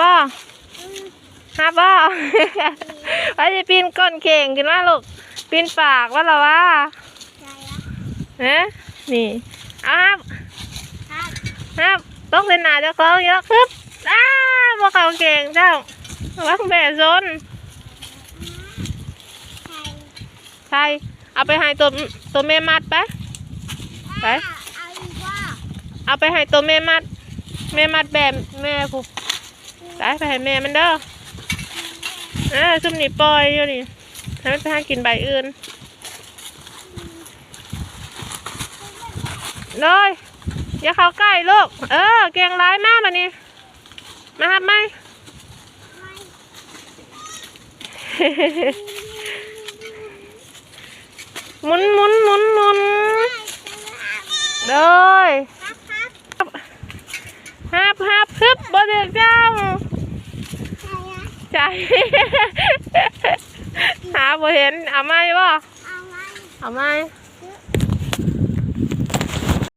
บ่ฮับบ่ว่าจะปีนก้นเข่งขึ้นมาลูกปีนปากว่าเหรอวะใช่แล้วเอ๊ะนี่เอาฮับครับฮับตกเป็นหนาเจ้าของเยอะคึบอ้าบ่เข้าเก่งเจ้าวังแม่ซนใช่ใช่เอาไปให้ตัวตัวแม่มัดไปไปเอาอีกว่าเอาไปให้ตัวแม่มัดแม่มัดแบบแม่ผู้ ไปไปให้แม่มันเด้ออ่าซุ่มนี่ปล่อยอยู่นี่ให้มันไปหากินใบอื่นเลยอย่าเข้าใกล้ลูก เออ เก่งร้ายมากมานี่มาครับไหมหมุนหมุนหมุนหมุนเลย ฮับฮับฮึบบ่เดือดจังใช่แล้วใจหาบ่เห็นเอาไหมบ่เอาไว้เอาไหมเ